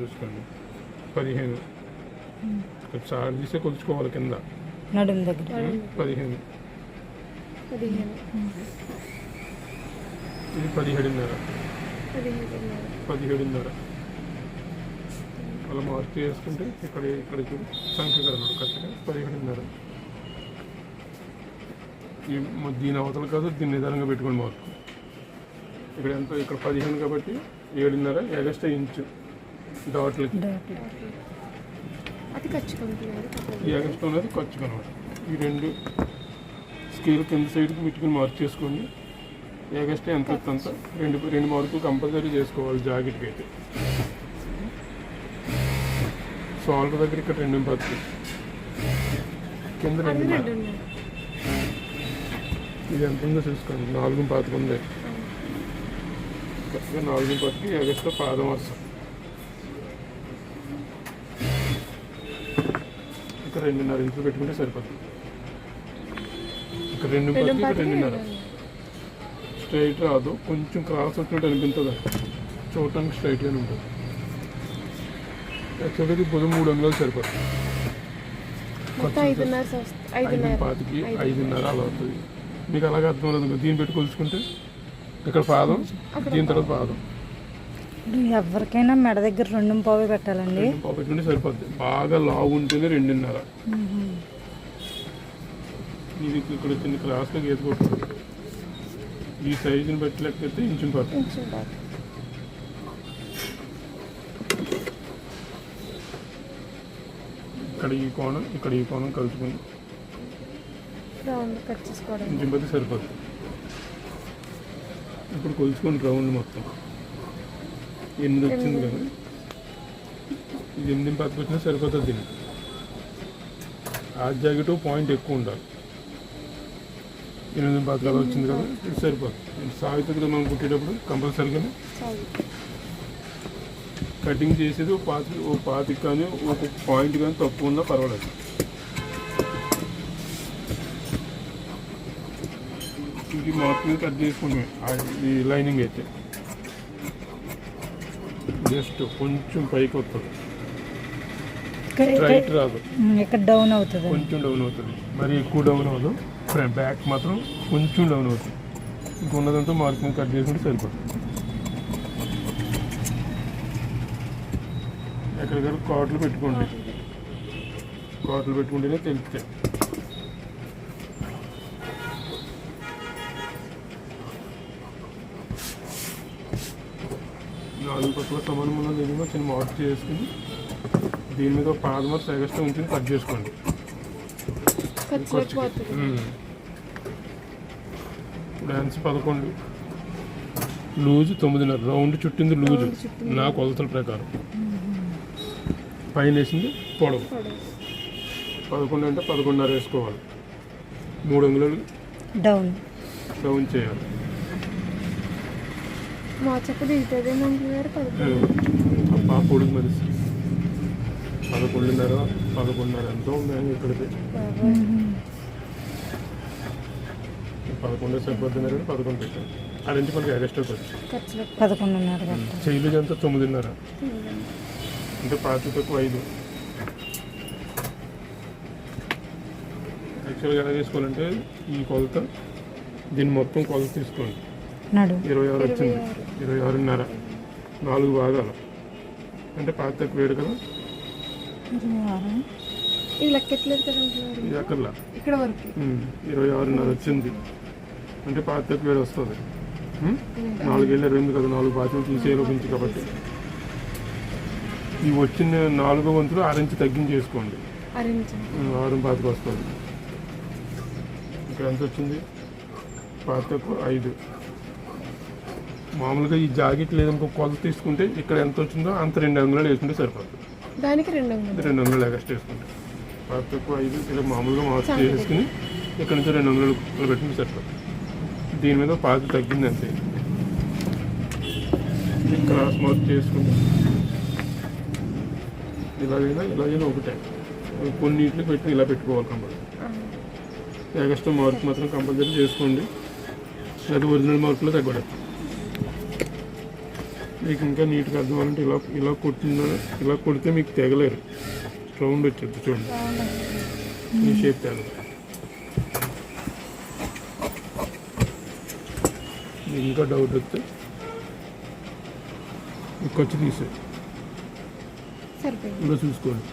చూసుకోండి. పదిహేను. సార్ తీసే కొలుచుకోవాలి కింద. నడుము దగ్గర. పదిహేను. ఇది పదిహేడున్నర. పదిహేడున్నర. అలా మార్క్ చేసుకుంటే ఇక్కడ ఇక్కడ చూడు. సంఖ్య కలగడు కరెక్ట్గా పదిహేడున్నర. ఈ దీని అవతల కాదు దీన్ని నిదానంగా పెట్టుకోండి మార్క్. ఇక్కడ ఎంత? ఇక్కడ పదిహేను కాబట్టి ఏడున్నర ఎగస్ట్రా ఇంచు. డాట్లకి డాట్లు అది ఈ అనేది ఖర్చు ఈ రెండు స్కేల్ కింద సైడ్కి పెట్టుకుని మార్క్ చేసుకోండి. ఎగస్ట్రా ఎంత అంత. రెండు రెండు మార్కులు కంపల్సరీ చేసుకోవాలి జాకెట్కి అయితే. సాల్ట్ దగ్గర ఇక్కడ రెండు పత్తి కింద రెండు ఇది ఎంత ఉందో చూసుకోండి. నాలుగు పాతిక ఉంది నాలుగు పాతికి ఎగస్ట్రా పాదం వస్తాం ఇక్కడ రెండున్నర ఇంచులు పెట్టుకుంటే సరిపోతుంది. ఇక్కడ రెండు ఇక్కడ రెండున్నర. స్ట్రైట్ రాదు. కొంచెం క్రాస్ వచ్చినట్టు అనిపించదు చూడటానికి స్ట్రైట్గానే ఉంటుంది. యాక్చువల్గా ఇది భుజం మూడు అంగుళాలు సరిపోతుంది. ఐదు పాతికి ఐదున్నర అలా అవుతుంది మీకు అలాగే అర్థం అవుతుంది దీన్ని పెట్టి కొలుచుకుంటే ఇక్కడ పాదం దీని తర్వాత పాదం. ఎవరికైనా మెడ దగ్గర రెండు పావు పెట్టాలండి. పావు పెట్టుకుంటే సరిపోద్ది. బాగా లావు ఉంటేనే రెండున్నర. ఇది ఇక్కడ చిన్న క్రాస్గా గీసుకోకూడదు ఈ సైజుని బట్టి లెక్కైతే ఇంచుని పడుతుంది కొంచెం బాగా ఇక్కడ ఈ కోణం ఇక్కడ ఈ కోణం కలుసుకుని ఇంచుని బట్టి సరిపోతుంది ఇప్పుడు కొలుచుకోండి రౌండ్ మొత్తం. ఎనిమిది వచ్చింది కదా. ఇది ఎనిమిది పక్కకు వచ్చినా సరిపోతుంది దీనికి. ఆ జాకెట్ పాయింట్ ఎక్కువ ఉండాలి. ఎనిమిది పథకాలు వచ్చింది కదా ఇది సరిపోతుంది సాగుతుంది కదా మనం కుట్టేటప్పుడు కంపల్సరీగా కటింగ్ చేసేది ఓ పాతి ఓ పాతికి కానీ ఒక పాయింట్ కానీ తక్కువ ఉందా పర్వాలేదు. ఇది మొత్తం కట్ చేసుకుంటాం ఈ లైనింగ్ అయితే. జస్ట్ కొంచెం పైకి వస్తుంది రైట్ రాదు. ఇక్కడ డౌన్ అవుతుంది. కొంచెం డౌన్ అవుతుంది. మరి ఎక్కువ డౌన్ అవ్వదు. ఫ్రంట్ బ్యాక్ మాత్రం కొంచెం డౌన్ అవుతుంది. ఇంకున్నదంతా మార్క్ మీద కట్ చేసుకుంటే సరిపోతుంది. ఎక్కడికక్కడ కాట్లు పెట్టుకోండి. కాట్లు పెట్టుకుంటేనే తెలుస్తాయి. సమానం ఉన్న నిజంగా చిన్న మార్క్ చేసుకుని దీని మీద ఒక పాదమర్ ఎగస్ట్రా ఉంచుని కట్ చేసుకోండి. డ్యాన్స్ పదకొండు. లూజు తొమ్మిదిన్నర. రౌండ్ చుట్టింది లూజు. నా కొలతల ప్రకారం. పైన వేసింది పొడవు. పొడవు. పదకొండు అంటే పదకొండున్నర వేసుకోవాలి. మూడు అంగుళాలు డౌన్ డౌన్ చేయాలి. మా చెక్క పాప పొడుగు మరి పదకొండున్నర పదకొండున్నర ఎంతో ఉంది ఇక్కడికి. పదకొండు సరిపోతున్నారు పదకొండు పెట్టాను అదంటే మనకి ఎగస్ట్రా ఖర్చు ఖర్చులకు పదకొండున్నర గంట చైలేజ్ అంతా తొమ్మిదిన్నర. అంటే పాతి తక్కువ ఐదు. యాక్చువల్గా ఎలా తీసుకోవాలంటే ఈ కొలత దీన్ని మొత్తం కొలత తీసుకోండి. నడు. ఇరవై ఆరు వచ్చింది. ఇరవై ఆరున్నర. నాలుగు భాగాలు అంటే పాతి తక్కువ వేడు కదా ఇది అక్కర్లా. ఇక్కడ వరకు. ఇరవై ఆరున్నర వచ్చింది. అంటే పాతి తక్కువ వేడు వస్తుంది. నాలుగేళ్ళు ఇరవై ఎనిమిది కదా నాలుగు పాతిలు తీసే లోపించి కాబట్టి. ఈ వచ్చిన నాలుగో వంతులు ఆరించి తగ్గించేసుకోండి. ఆరు పాతికి వస్తుంది. ఇక్కడ ఎంత వచ్చింది. పాతకు ఐదు. మామూలుగా ఈ జాకెట్ లేదనుకో కొలత తీసుకుంటే ఇక్కడ ఎంత వచ్చిందో అంత రెండు అంగుళాలు వేసుకుంటే సరిపోతుంది. దానికి రెండు వందలు. రెండు అంగుళాలు ఎక్స్ట్రా వేసుకుంటే. ఐదు ఇలా మామూలుగా మార్క్ చేసుకుని ఇక్కడ నుంచి రెండు అంగుళాలు పెట్టుకుంటే సరిపోతుంది. దీని మీద పాత తగ్గింది అంతే. క్రాస్ మార్క్ చేసుకుంటే. ఇలాగైనా ఇలాగైనా ఒకటే. కొన్నింటిని పెట్టి ఇలా పెట్టుకోవాలి కంపల్సరీ. ఎగస్ట్రా మార్క్ మాత్రం కంపల్సరీ చేసుకోండి. అది ఒరిజినల్ మార్కులో తగ్గడం మీకు ఇంకా నీట్గా అర్థం అవ్వాలంటే ఇలా ఇలా కొట్టిన ఇలా కొడితే మీకు తెగలేరు. రౌండ్ వచ్చేది చూడండి. ఈ షేప్ మీకు ఇంకా డౌట్ వస్తే మీకు వచ్చి తీసే ఇలా చూసుకోండి.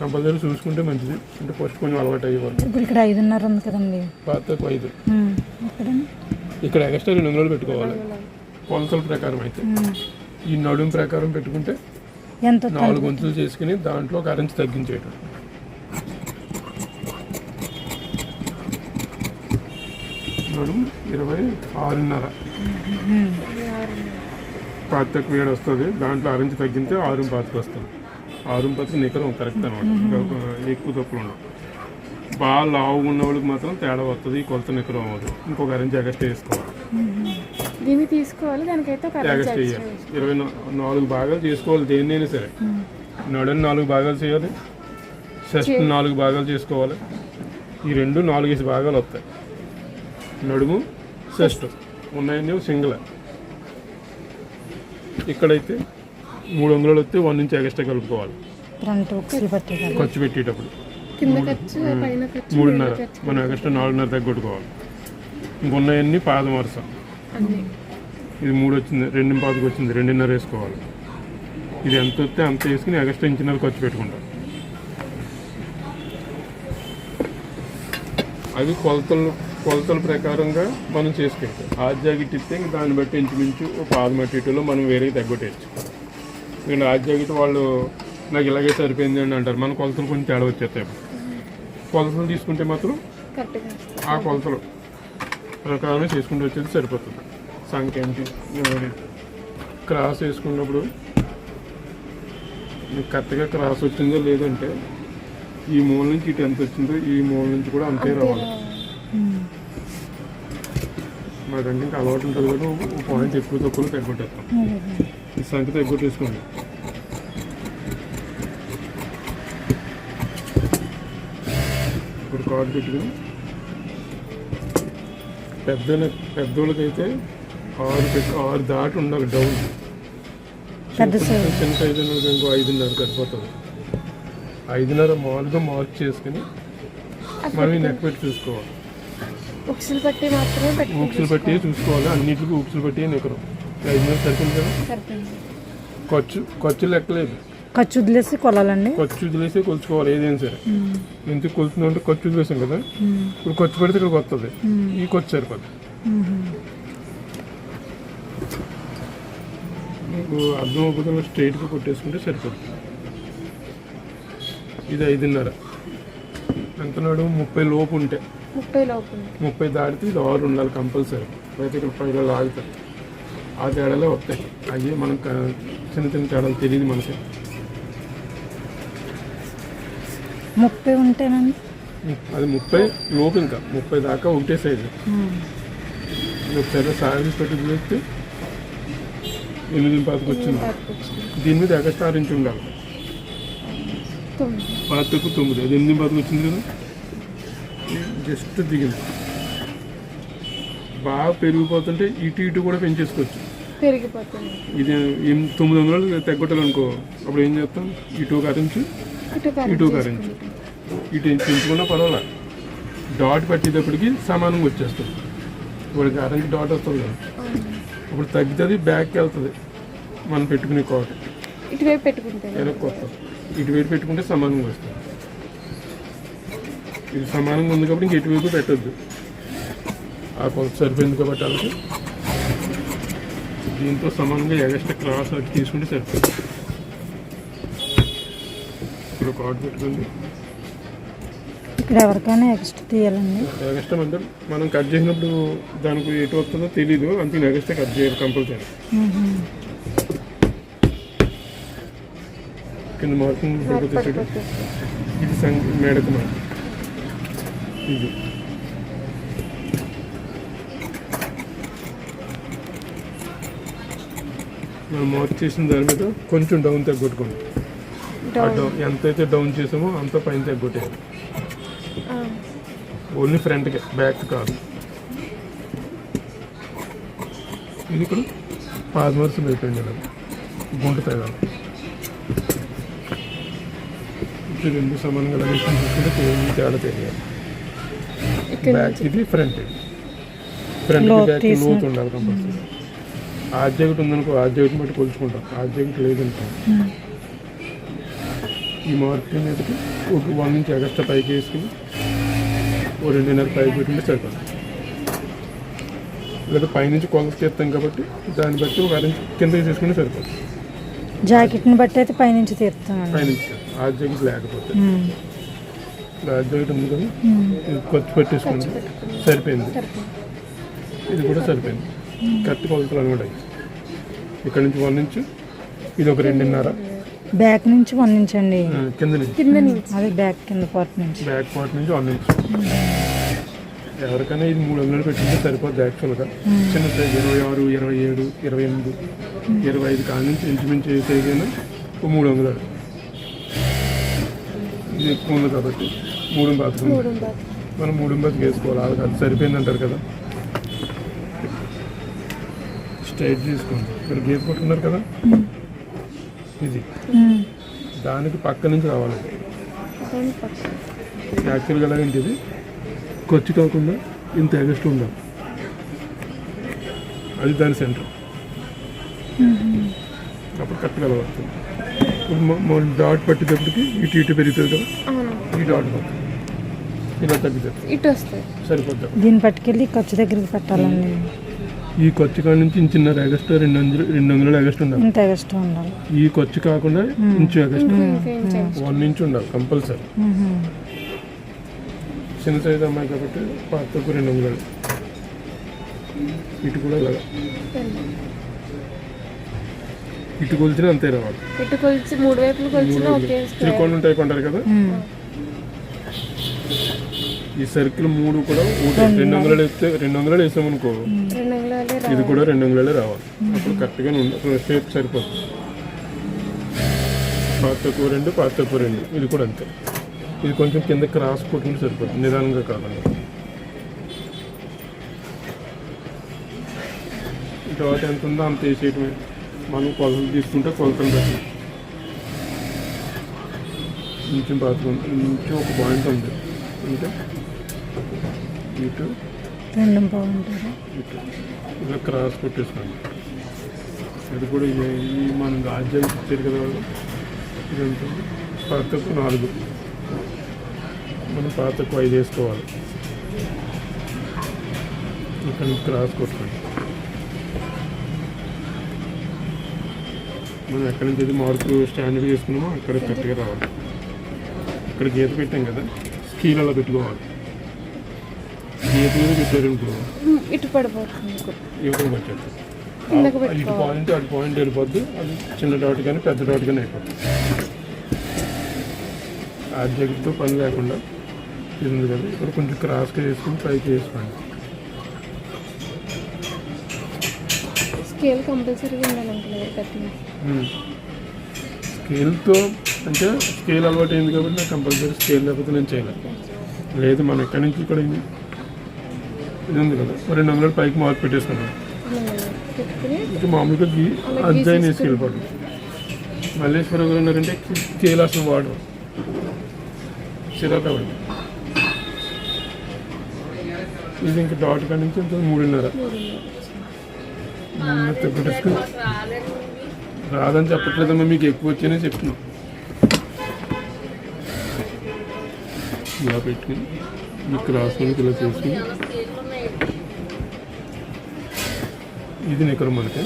కంపల్సరీ చూసుకుంటే మంచిది. అంటే ఫస్ట్ కొంచెం అలవాటు అయ్యేవాళ్ళు. ఇప్పుడు ఇక్కడ ఐదున్నర ఉంది కదండి. పాత ఐదు. ఇక్కడ ఎక్స్ట్రా రెండు వందలు పెట్టుకోవాలి. కొలతల ప్రకారం అయితే. ఈ నడుము ప్రకారం పెట్టుకుంటే ఎంత? నాలుగు వంతులు చేసుకుని దాంట్లో కరెన్సీ తగ్గించేయటం నడుము ఇరవై ఆరున్నర. పాతిక వేడి వస్తుంది దాంట్లో ఆరెంజ్ తగ్గితే ఆరు పాతికి వస్తుంది. ఆరు పాతికి నికరం కరెక్ట్ అనమాట ఒక ఎక్కువ తప్పులు ఉండవు. బాగా లావు ఉన్న వాళ్ళకి మాత్రం తేడా వస్తుంది ఈ కొలత నికరం అవ్వదు. ఇంకొక అరెంజ్ ఎగస్ట్ వేసుకోవాలి. దీన్ని తీసుకోవాలి దానికైతే ఒక వేయాలి ఇరవై నాలుగు భాగాలు చేసుకోవాలి దేన్నైనా సరే. నడుని నాలుగు భాగాలు చేయాలి షస్ట్ నాలుగు భాగాలు చేసుకోవాలి. ఈ రెండు నాలుగేసి భాగాలు వస్తాయి. నడుము షస్ట్ ఉన్నాయని సింగిల్. ఇక్కడైతే మూడు వందలు వస్తే వన్ నుంచి ఎగస్ట్రా కలుపుకోవాలి. ఖర్చు పెట్టేటప్పుడు. మూడున్నర. మనం ఎగస్ట్రా నాలుగున్నర తగ్గొట్టుకోవాలి ఇంకొన్నాయన్ని పాదం వరుస ఇది మూడు వచ్చింది రెండు పాతికి వచ్చింది రెండున్నర వేసుకోవాలి. ఇది ఎంత వస్తే అంత వేసుకుని ఎగస్ట్రా ఇంచున్నర ఖర్చు పెట్టుకుంటాం. అది కొలతలు కొలతల ప్రకారంగా మనం చేసుకుంటాం. ఆ జాకెట్ ఇస్తే ఇంక దాన్ని బట్టి ఇంచుమించు ఒక పాదం అటు ఇటులో మనం వేరే తగ్గొట్టేయచ్చు. ఎందుకంటే ఆ జాకెట్ వాళ్ళు నాకు ఇలాగే సరిపోయింది అని అంటారు. మన కొలతలు కొంచెం తేడా వచ్చేస్తాయి. కొలతలు తీసుకుంటే మాత్రం ఆ కొలతలు ప్రకారమే చేసుకుంటూ వచ్చేది సరిపోతుంది. సంఖ్యంటి క్రాస్ వేసుకున్నప్పుడు మీకు కరెక్ట్గా క్రాస్ వచ్చిందో లేదంటే ఈ మూల నుంచి ఇటు ఎంత వచ్చిందో ఈ మూల నుంచి కూడా అంతే రావాలి. మాకంటే ఇంకా అలవాటు ఉంటుంది కూడా ఒక పాయింట్ ఎక్కువ తక్కువ తగ్గొట్టేస్తాం ఈ సంఖ్య తగ్గొట్టేసుకోండి ఇప్పుడు కార్డు పెట్టుకుని పెద్ద పెద్దోళ్ళకైతే ఆరు ఆరు దాటి ఉండాలి డౌన్. పెద్ద చిన్న ఇంకో ఐదున్నర సరిపోతుంది. ఐదున్నర మామూలుగా మార్క్ చేసుకుని ఈ నెక్ పెట్టి చూసుకోవాలి. ఉక్సులు పట్టి మాత్రమే ఊక్సులు పట్టి చూసుకోవాలి. అన్నిటికీ ఊక్సులు పట్టి నెక్కరు ఐదున్నర సరిపోతుంది కదా? సరిపోయింది. ఖర్చు ఖర్చు లెక్కలేదు. ఖర్చు వదిలేసి కొలాలండి. ఖర్చు వదిలేసి కొలుచుకోవాలి ఏదైనా సరే. ఎందుకు కొలుతున్నాం అంటే ఖర్చు వదిలేసాం కదా ఇప్పుడు ఖర్చు పెడితే ఇక్కడికి వస్తుంది ఈ ఖర్చు సరిపోతుంది మీకు అర్థం అవుతుందో స్ట్రైట్గా కొట్టేసుకుంటే సరిపోతుంది ఇది ఐదున్నర. ఎంత నడుము ముప్పై లోపు ఉంటే. ముప్పై లోపు ముప్పై దాటితే ఇది ఆరు ఉండాలి కంపల్సరీ. అయితే ఇక్కడ పైన లాగుతాయి ఆ తేడాలే వస్తాయి. అవి మనం చిన్న చిన్న తేడాలు తెలియదు మనకి. ముప్పై ఉంటేనండి. అది ముప్పై లోపు ఇంకా. ముప్పై దాకా ఒకటే సైజు. ఒకసారి సాయం పెట్టి చూస్తే ఎనిమిది పాతకు వచ్చింది. దీని మీద ఎగస్ట్రా ఇంచు ఉండాలి. తొమ్మిది. పాతకు తొమ్మిది. అది ఎనిమిది పాతకు వచ్చింది కదా. జస్ట్ దిగింది. బాగా పెరిగిపోతుంటే ఇటు ఇటు కూడా పెంచేసుకోవచ్చు. పెరిగిపోతుంది. ఇది తొమ్మిది వందలు తగ్గొట్టాలనుకో. అప్పుడు ఏం చేస్తాం? ఇటు ఒక అరించు ఇటు ఇటు ఒక అరించు ఇటు పెంచుకున్నా పర్వాలే? డాట్ పట్టేటప్పటికి సమానంగా వచ్చేస్తుంది. ఇప్పుడు అరించి డాట్ వస్తుంది కదా. అప్పుడు తగ్గుతుంది బ్యాక్కి వెళ్తుంది. మనం పెట్టుకునే కోట ఇటువైపు పెట్టుకుంటాను వెనక్కి వస్తుంది. ఇటువైపు పెట్టుకుంటే సమానంగా వస్తుంది. ఇది సమానంగా ఉంది కాబట్టి ఇంక ఎటువైపు పెట్టద్దు. ఆ కొంత సరిపోయింది కాబట్టి వాళ్ళకి దీంతో సమానంగా ఎగస్ట్రా క్రాస్ అటు తీసుకుంటే సరిపోతుంది. ఇప్పుడు కార్డు పెట్టుకుంది ఇక్కడ ఎవరికైనా ఎక్స్ట్రా తీయాలండి. ఎగస్ట్రా అంటే మనం కట్ చేసినప్పుడు దానికి ఎటు వస్తుందో తెలీదు. అందుకని ఎగస్ట్రా కట్ చేయాలి కంపల్సరీ. కింద మార్కింగ్ ఇది సంగ మేడకు మాట ఇది. మనం మార్క్ చేసిన దాని మీద కొంచెం డౌన్ తగ్గొట్టుకోండి. ఎంతైతే డౌన్ చేసామో అంత పైన తగ్గొట్టేయాలి ఓన్లీ ఫ్రంట్కి బ్యాక్ కాదు. ఇది ఇక్కడ పాదమర్శం అయిపోయింది ఇలా గుంట తేవాలి ఇది రెండు సమానంగా లగేషన్ చూసుకుంటే తేడా తెలియాలి బ్యాక్ ఇది ఫ్రంట్ ఇది ఫ్రంట్ బ్యాక్ లోతు ఉండాలి కంపల్సరీ ఆ జాకెట్ ఉందనుకో ఆ జాకెట్ బట్టి కొలుచుకుంటాం. ఆ జాకెట్ లేదనుకో. ఈ మార్కింగ్ మీదకి ఒక వన్ నుంచి ఎగస్ట్రా పైకి వేసుకుని ఓ రెండున్నర పైకి పెట్టుకుంటే సరిపోతుంది. లేదా పైనుంచి కొలత తీస్తాం కాబట్టి దాన్ని బట్టి ఒక అరెంజ్ కిందకి తీసుకుంటే సరిపోతుంది. జాకెట్ని బట్టి అయితే పైనుంచి తీస్తామండి పైనుంచి ఆ జాకెట్ లేకపోతే. ఆ జాకెట్ ఉంది కదా ఇది ఖర్చు పెట్టేసుకోండి సరిపోయింది. ఇది కూడా సరిపోయింది. కత్తి కొలతలు అనమాట. ఇక్కడ నుంచి వన్ ఇంచు ఇది ఒక రెండున్నర. బ్యాక్ నుంచి వన్ ఇంచ్ అండి. కింద నుంచి. కింద అది బ్యాక్ కింద పార్ట్ నుంచి. బ్యాక్ పార్ట్ నుంచి వన్ ఇంచ్. ఎవరికైనా ఇది మూడు వందలు పెట్టుకుంటే సరిపోద్ది యాక్చువల్గా. చిన్న సైజ్ ఇరవై ఆరు ఇరవై ఏడు ఇరవై ఎనిమిది ఇరవై ఐదు కాడి నుంచి ఇంచుమించు ఏ సైజ్ అయినా ఒక మూడు వందలు. ఇది ఎక్కువ ఉంది కాబట్టి మూడు బాత్రూమ్. మనం మూడు బతికి వేసుకోవాలి వాళ్ళకి అది సరిపోయింది అంటారు కదా. స్ట్రైట్ తీసుకోండి ఇక్కడ గీత కొట్టుకున్నారు కదా? ఇది. దానికి పక్క నుంచి రావాలి. యాక్చువల్గా ఎలాగంటే ఇది ఖర్చు కాకుండా ఇంత ఎగస్ట్ ఉండాలి. అది దాని సెంటర్ అప్పుడు కరెక్ట్గా అలా వస్తుంది మనం డాట్ పట్టేటప్పటికి ఇటు ఇటు పెరుగుతుంది కదా. అవును. ఈ డాట్ ఇలా తగ్గుతుంది ఇటు వస్తుంది. సరిపోద్ది. దీన్ని పట్టుకెళ్ళి ఖర్చు దగ్గరికి పెట్టాలండి. ఈ ఖర్చు కాడ నుంచి ఇంచున్నర ఎగస్ట్ రెండు వందలు రెండు వందలు ఎగస్ట్ ఉండాలి. ఇంత ఉండాలి. ఈ ఖర్చు కాకుండా ఇంచు ఎగస్ట్ వన్ ఇంచ్ ఉండాలి కంపల్సరీ. చిన్న సైజు అమ్మాయి కాబట్టి పాతకు రెండు వందలు. ఇటు కూడా ఇలాగా. ఇటు కొలిచిన అంతే రావాలి. ఇటు కొలిచి మూడు వైపులు కొలిచిన త్రికోణం టైప్ అంటారు కదా. ఈ సర్కిల్ మూడు కూడా రెండు. వందలు వేస్తే రెండు వందలు వేసామనుకో. రెండు ఇది కూడా రెండు వందలే రావాలి. అప్పుడు కరెక్ట్గా షేప్ సరిపోతుంది. పాత తక్కువ రెండు పాత తక్కువ రెండు. ఇది కూడా అంతే. ఇది కొంచెం కింద క్రాస్ కొట్టుకుంటే సరిపోతుంది. నిదానంగా కాదండి తర్వాత ఎంత ఉందో అంత వేసేయటమే. మనం కొలతలు తీసుకుంటే కొలతలు బట్టి కొంచెం బాత్రూమ్ కొంచెం ఒక పాయింట్ ఉంది. అంటే ఇటు రెండు బాగుంటారు ఇలా క్రాస్ కొట్టేసుకోండి అది కూడా ఇది ఈ మనం రాజ్యాలు ఇచ్చారు కదా వాళ్ళు. ఇదంతా పాతకు నాలుగు. మనం పాతకు ఐదు వేసుకోవాలి. ఇక్కడ క్రాస్ కొట్టుకోండి మనం ఎక్కడి నుంచి అయితే మార్కు స్టాండర్డ్ చేసుకున్నామో అక్కడ కరెక్ట్గా రావాలి. ఇక్కడ గీత పెట్టాం కదా. స్కీల్ అలా పెట్టుకోవాలి. ఇటు పడిపోతుంది ఇటు పాయింట్ అటు పాయింట్ వెళ్ళిపోద్ది. అది చిన్న డాట్ కానీ పెద్ద డాట్ కానీ అయిపోద్ది ఆ జగత్తో పని లేకుండా ఇది ఉంది కదా. ఇక్కడ కొంచెం క్రాస్గా వేసుకుని పైకి వేసుకోండి స్కేల్ కంపల్సరీగా ఉండాలంటే. స్కేల్తో అంటే స్కేల్ అలవాటు అయింది కాబట్టి నాకు కంపల్సరీ స్కేల్ లేకపోతే నేను చేయలేను లేదు మనం ఎక్కడి నుంచి ఇక్కడ ఇది ఉంది కదా. రెండు వందలు పైకి మార్క్ పెట్టేసుకున్నాం ఇంకా మామూలుగా గీ అలా అజ్జాయిన్ గీసేసుకుని. వేసుకెళ్ళిపోవడం గారు ఉన్నారంటే స్కేల్ వాడు చిరాక ఇది ఇంకా డాట్ కాడి నుంచి ఇంత మూడున్నర. రాదని చెప్పట్లేదమ్మా మీకు ఎక్కువ వచ్చాయని చెప్తున్నాం. ఇలా పెట్టుకుని మీకు రాసుకోవడానికి ఇలా చేసుకుని ఇది నికరం మనకి.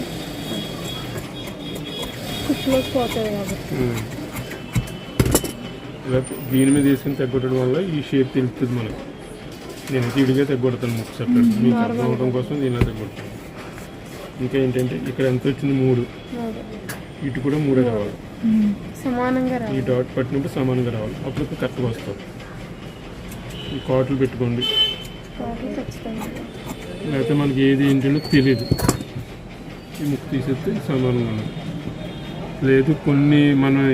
దీని మీద వేసుకుని తగ్గొట్టడం వల్ల ఈ షేప్ తెలుస్తుంది మనకు. నేను ఇడిగా తగ్గొడతాను ముక్కు సెపరేట్ మీకు అర్థం అవడం కోసం దీనిలో తగ్గొడతాను. ఇంకా ఏంటంటే ఇక్కడ ఎంత వచ్చింది? మూడు. ఇటు కూడా మూడే రావాలి. సమానంగా ఈ డాట్ పట్టినప్పుడు సమానంగా రావాలి. అప్పుడు కరెక్ట్గా వస్తుంది. ఈ కాట్లు పెట్టుకోండి. లేకపోతే మనకి ఏది ఏంటంటే తెలియదు ముక్తి చెప్తే తీసేస్తే సమానంగా లేదు. కొన్ని మనం